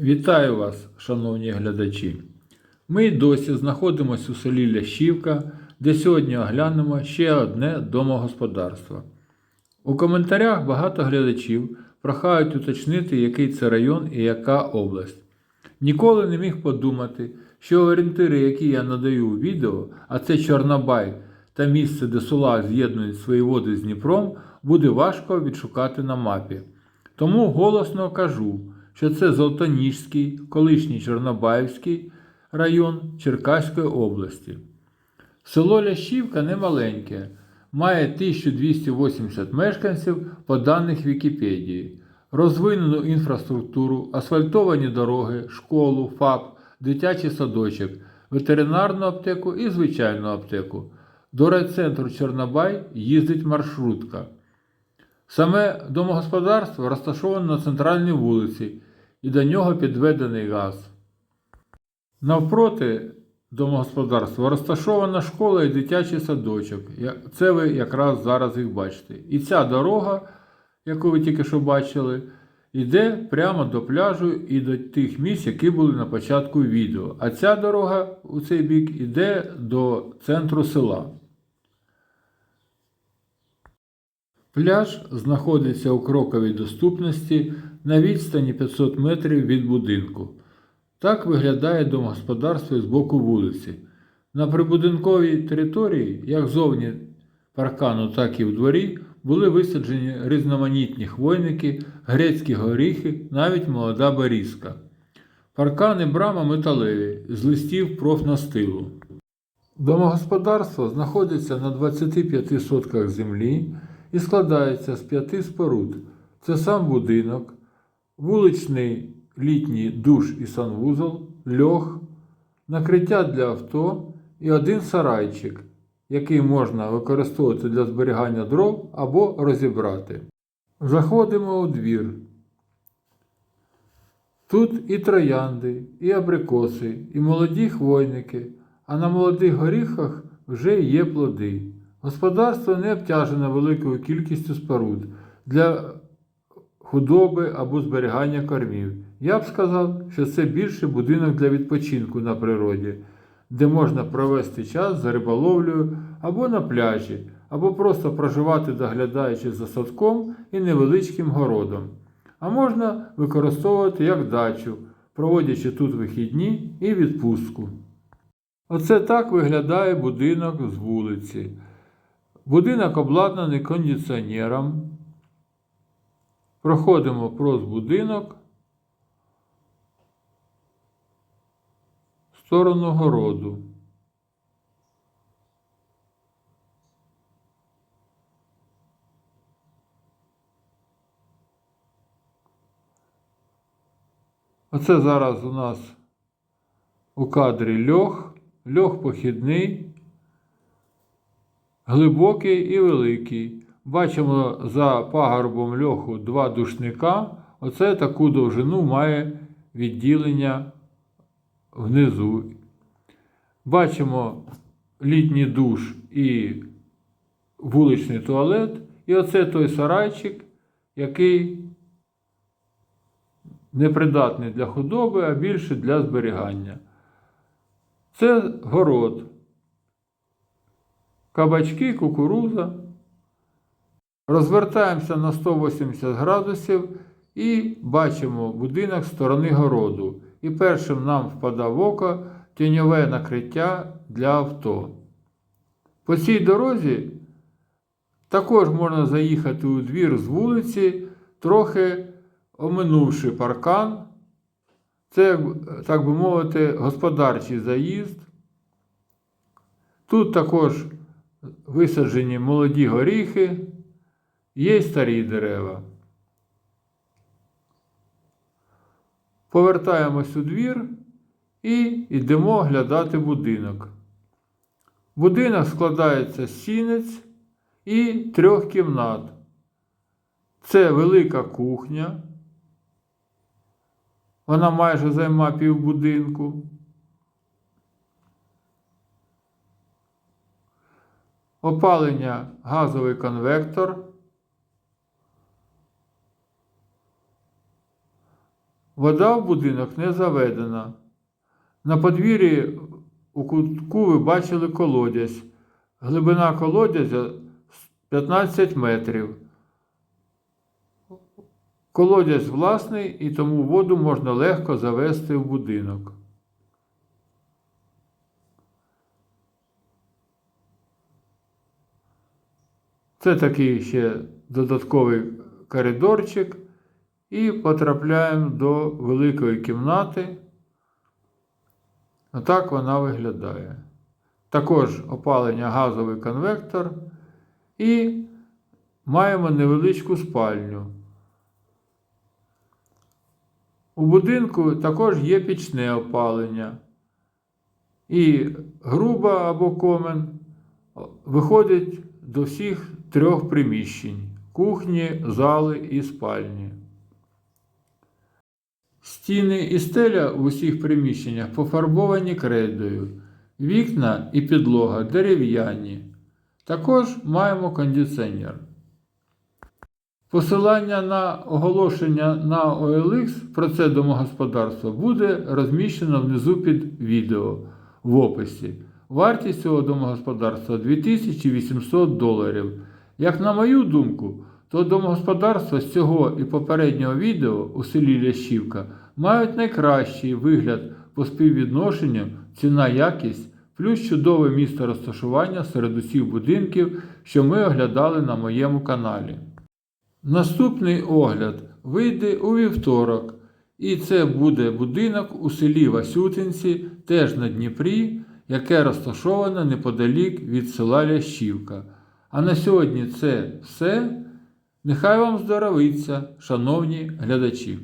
Вітаю вас, шановні глядачі. Ми й досі знаходимося у селі Лящівка, де сьогодні оглянемо ще одне домогосподарство. У коментарях багато глядачів прохають уточнити, який це район і яка область. Ніколи не міг подумати, що орієнтири, які я надаю у відео, а це Чорнобай та місце, де Сула з'єднують свої води з Дніпром, буде важко відшукати на мапі. Тому голосно кажу, що це Золотоніжський, колишній Чорнобаївський район Черкаської області. Село Лящівка немаленьке, має 1280 мешканців по даних Вікіпедії, розвинену інфраструктуру, асфальтовані дороги, школу, ФАП, дитячий садочок, ветеринарну аптеку і звичайну аптеку. До райцентру Чорнобай їздить маршрутка. Саме домогосподарство розташоване на центральній вулиці і до нього підведений газ. Навпроти домогосподарства розташована школа і дитячий садочок. Це ви якраз зараз їх бачите. І ця дорога, яку ви тільки що бачили, йде прямо до пляжу і до тих місць, які були на початку відео. А ця дорога у цей бік йде до центру села. Пляж знаходиться у кроковій доступності на відстані 500 метрів від будинку. Так виглядає домогосподарство з боку вулиці. На прибудинковій території, як зовні паркану, так і в дворі, були висаджені різноманітні хвойники, грецькі горіхи, навіть молода берізка. Паркани брама металеві, з листів профнастилу. Домогосподарство знаходиться на 25 сотках землі і складається з п'яти споруд. Це сам будинок, вуличний літній душ і санвузол, льох, накриття для авто і один сарайчик, який можна використовувати для зберігання дров або розібрати. Заходимо у двір. Тут і троянди, і абрикоси, і молоді хвойники, а на молодих горіхах вже є плоди. Господарство не обтяжено великою кількістю споруд для худоби або зберігання кормів. Я б сказав, що це більше будинок для відпочинку на природі, де можна провести час за риболовлею або на пляжі, або просто проживати, доглядаючи за садком і невеличким городом. А можна використовувати як дачу, проводячи тут вихідні і відпустку. Оце так виглядає будинок з вулиці. Будинок обладнаний кондиціонером. Проходимо проз будинок в сторону городу. Оце зараз у нас у кадрі льох, льох похідний, глибокий і великий. Бачимо за пагорбом льоху два душника. Оце таку довжину має відділення внизу. Бачимо літній душ і вуличний туалет. І оце той сарайчик, який непридатний для худоби, а більше для зберігання. Це город. Кабачки, кукуруза. Розвертаємося на 180 градусів і бачимо будинок сторони городу. І першим нам впадає в око тіньове накриття для авто. По цій дорозі також можна заїхати у двір з вулиці, трохи оминувши паркан. Це, так би мовити, господарчий заїзд. Тут також висаджені молоді горіхи, є й старі дерева. Повертаємось у двір і йдемо оглядати будинок. Будинок складається з сінець і трьох кімнат. Це велика кухня. Вона майже займа півбудинку. Опалення газовий конвектор. Вода в будинок не заведена. На подвір'ї у кутку ви бачили колодязь. Глибина колодязя 15 метрів. Колодязь власний і тому воду можна легко завести в будинок. Це такий ще додатковий коридорчик. І потрапляємо до великої кімнати. Отак вона виглядає. Також опалення газовий конвектор. І маємо невеличку спальню. У будинку також є пічне опалення. І груба або комен виходить до всіх трьох приміщень кухні, зали і спальні. Стіни і стеля в усіх приміщеннях пофарбовані кредою, вікна і підлога дерев'яні. Також маємо кондиціонер. Посилання на оголошення на OLX про це домогосподарство буде розміщено внизу під відео в описі. Вартість цього домогосподарства 2800 доларів. Як на мою думку, то домогосподарства з цього і попереднього відео у селі Лящівка мають найкращий вигляд по співвідношенню ціна-якість плюс чудове місце розташування серед усіх будинків, що ми оглядали на моєму каналі. Наступний огляд вийде у вівторок, і це буде будинок у селі Васютинці, теж на Дніпрі, яке розташоване неподалік від села Лящівка. А на сьогодні це все. Нехай вам здоровиться, шановні глядачі!